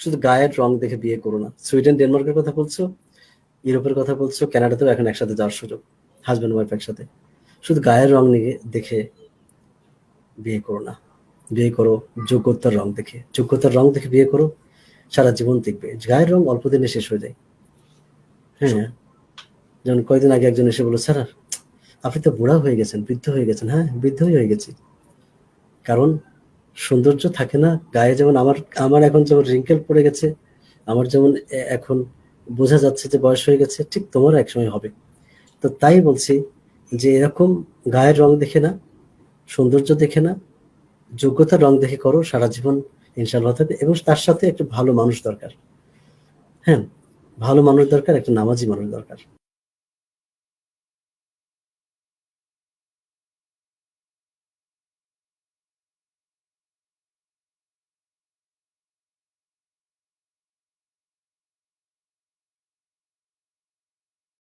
শুধু গায়ের রং দেখে বিয়ে করো না। সুইডেন ডেনমার্কের কথা বলছো ইউরোপের কথা বলছো কানাডাতেও এখন একসাথে যাওয়ার সুযোগ হাজব্যান্ড ওয়াইফ একসাথে। শুধু গায়ের রং নিয়ে দেখে বিয়ে করো না। বিয়ে করো যোগ্যতার রং দেখে। যোগ্যতার রং দেখে বিয়ে করো সারা জীবন দেখবে গায়ের রং অল্প দিনে শেষ হয়ে যায়। হ্যাঁ। যেমন কয়েকদিন আগে একজন এসে বলল স্যার আপনি তো বুড়া হয়ে গেছেন বৃদ্ধ হয়ে গেছেন। হ্যাঁ বৃদ্ধই হয়ে গেছি। কারণ সৌন্দর্য থাকে না। গায়ে যেমন আমার আমার এখন যেমন রিঙ্কেল পড়ে গেছে, আমার যেমন এখন বোঝা যাচ্ছে যে বয়স হয়ে গেছে, ঠিক তোমারও একসময় হবে। তো তাই বলছি যে এরকম গায়ের রং দেখে না, সৌন্দর্য দেখে না যোগ্যতা রং দেখে করো, সারা জীবন ইনশাল্লাহ থাকবে এবং তার সাথে একটা ভালো মানুষ দরকার। হ্যাঁ ভালো মানুষ দরকার, একটা নামাজি মানুষ দরকার।